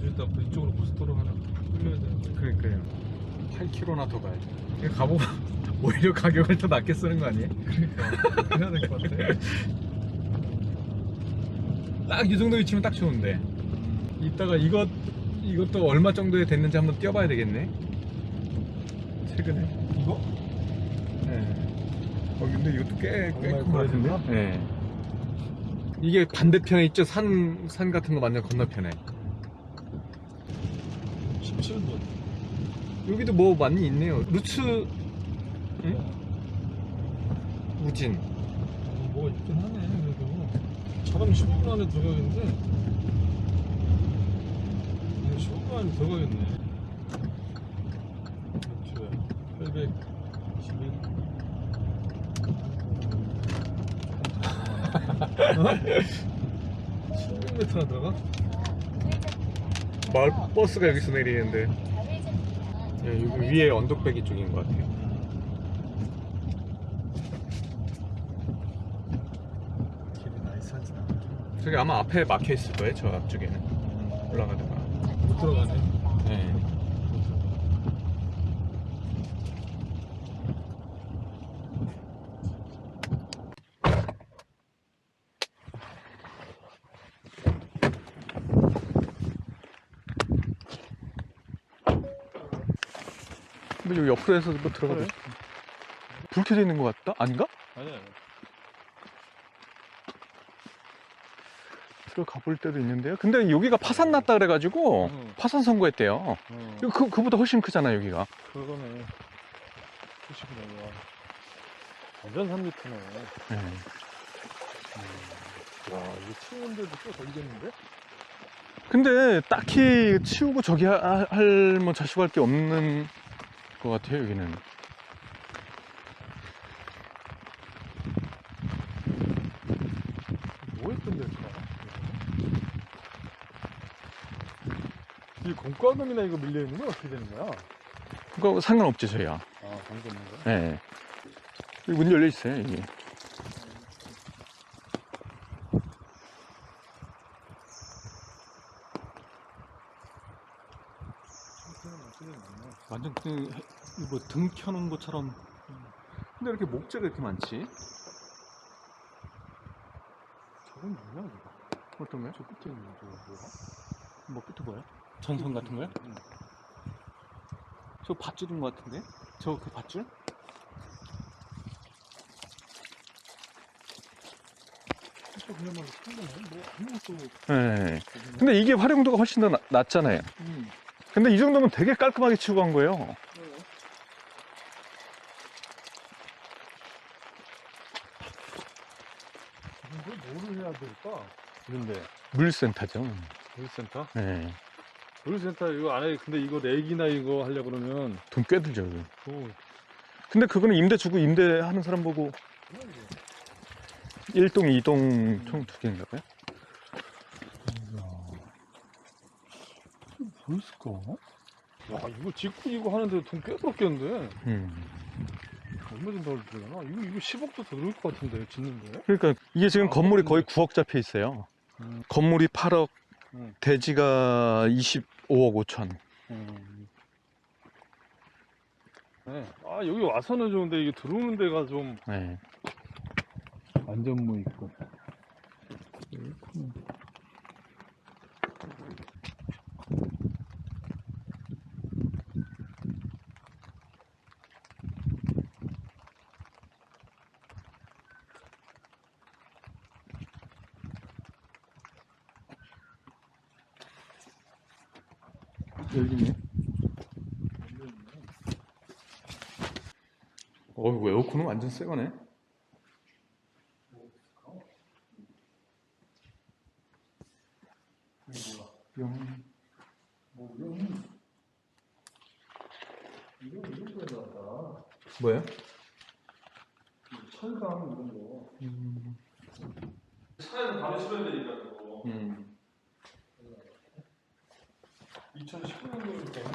나중에 또 이쪽으로 고속도로 하나 뚫려야 되는데. 그러니까요. 8km나 더 가야 돼. 이거 가보면 오히려 가격을 더 낮게 쓰는 거 아니에요? 그러니까 해야 될 것 같아. 딱 이 정도 위치면 딱 좋은데. 이따가 이것 이것도 얼마 정도에 됐는지 한번 뛰어봐야 되겠네. 최근에. 이거? 네. 어 근데 이것도 꽤 정말 꽤큰것 같은데. 네. 이게 반대편에 있죠 산 산 같은 거 완전 건너편에. 17분. 여기도 뭐 많이 있네요. 루츠 응? 우진. 어, 뭐가 있긴 하네, 그래도. 차량 15분 안에 들어가겠는데? 네, 15분 안에 들어가겠네. 그렇죠. 821. 700m나 들어가? 마을 버스가 여기서 내리는데 예, 여기 위에 언덕배기 쪽인 것 같아요. 저기 아마 앞에 막혀 있을 거예요. 저 앞쪽에는 올라가다가. 못 들어가네. 네. 여기 옆으로 해서 뭐 들어가도 그래? 불 켜져 있는 것 같다? 아닌가? 아니야. 들어가 볼 때도 있는데요. 근데 여기가 파산 났다 그래가지고 응. 파산 선고했대요. 어, 이거 그, 그보다 훨씬 크잖아 여기가. 그거네. 90이네, 와. 완전 3m네. 네. 와, 이거 치우는데도 꽤 걸리겠는데? 근데 딱히 치우고 저기 할뭐 자식할 게 없는 것 같아요 여기는. 뭐 했던 데일까? 이 공과금이나 이거 밀려있는 건 어떻게 되는 거야? 그거 상관없지 저희야. 아, 방금 거? 네. 여기 문 열려 있어요 여기. 완전 그뭐등 켜놓은 것처럼. 근데 이렇게 목재가 이렇게 많지? 저건 뭐냐, 이거? 어떤 거요? 저 끝에 있는 저 뭐야? 뭐 끝에 뭐야? 전선 같은 거요? 응. 저 밧줄인 것 같은데? 저 그 밧줄? 진짜 그냥 말로 상관없네. 뭐, 아무것도. 네. 근데 이게 활용도가 훨씬 더 나- 낮잖아요. 음. 근데 이 정도면 되게 깔끔하게 치고 간 거예요. 이거 뭐를 해야 될까? 근데, 물센터죠. 물센터? 네. 물센터 이거 안에, 근데 이거 렉이나 이거 하려고 그러면, 돈 꽤 들죠. 이거. 또, 근데 그거는 임대 주고 임대하는 사람 보고 1동, 2동 총 두 개인가 봐요? 뭐 있을까? 와, 이거 짓고 이거 하는데 돈 꽤 들었겠는데? 음. 얼마 정도 들려나? 이거, 이거 10억도 더 들을 것 같은데, 짓는데? 그러니까 이게 지금 아, 건물이 거의 그렇네. 9억 잡혀 있어요. 음. 건물이 8억, 음. 대지가 25억 5천. 음. 네. 아, 여기 와서는 좋은데, 이게 들어오는 데가 좀. 네. 안전모 있고. 여기네. 어이구, 에어컨은 완전 새 거네. 영. 뭐야? 철강 이런 거. 음. 차에는 바로 실어야 되니까, 그거. 음. 2019년도에 되는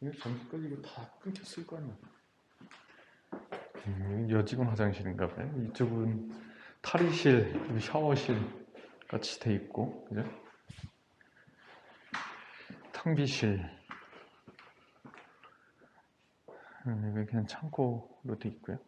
이거 전기까지 이거 다 끊겼을 거 아니야. 음, 여직원 화장실인가 봐요. 이쪽은 탈의실, 샤워실. 같이 돼 있고, 그죠? 탕비실. 음, 여기 그냥 창고로 돼 있고요.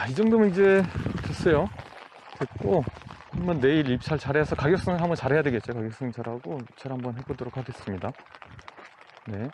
자, 이 정도면 이제 됐어요. 됐고, 한번 내일 입찰 잘해서 가격승 한번 잘해야 되겠죠. 가격승 잘하고 입찰 한번 해보도록 하겠습니다. 네.